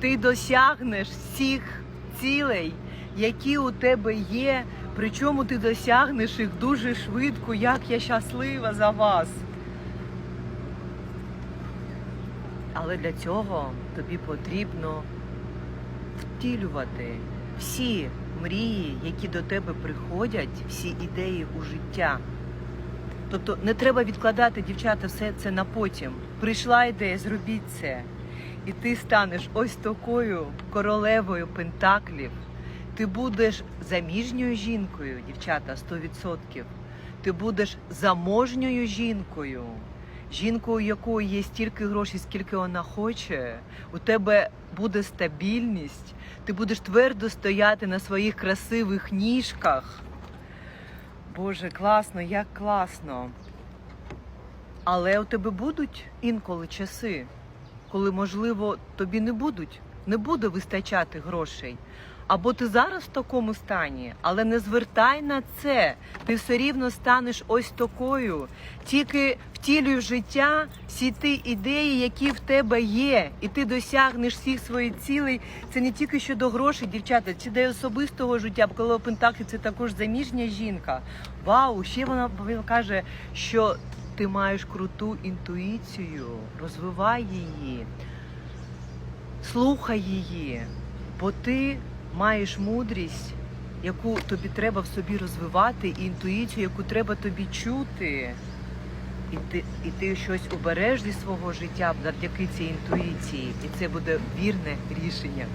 ти досягнеш всіх цілей, які у тебе є. Причому ти досягнеш їх дуже швидко, як я щаслива за вас. Але для цього тобі потрібно втілювати всі мрії, які до тебе приходять, всі ідеї у життя. Тобто не треба відкладати, дівчата, все це на потім. Прийшла ідея, зробіть це. І ти станеш ось такою королевою пентаклів. Ти будеш заміжньою жінкою, дівчата, 100%. Ти будеш заможньою жінкою. Жінкою, якої є стільки грошей, скільки вона хоче, у тебе буде стабільність, ти будеш твердо стояти на своїх красивих ніжках. Боже, класно, як класно. Але у тебе будуть інколи часи, коли, можливо, тобі не будуть, не буде вистачати грошей. Або ти зараз в такому стані, але не звертай на це. Ти все рівно станеш ось такою. Тільки втілюй в життя всі ті ідеї, які в тебе є, і ти досягнеш всіх своїх цілей. Це не тільки щодо грошей, дівчата, це до особистого життя. Бо коли Пентаклі це також заміжня жінка. Вау, ще вона каже, що ти маєш круту інтуїцію, розвивай її, слухай її, бо ти маєш мудрість, яку тобі треба в собі розвивати, і інтуїцію, яку треба тобі чути. І ти, і ти щось обереш зі свого життя завдяки цій інтуїції, і це буде вірне рішення.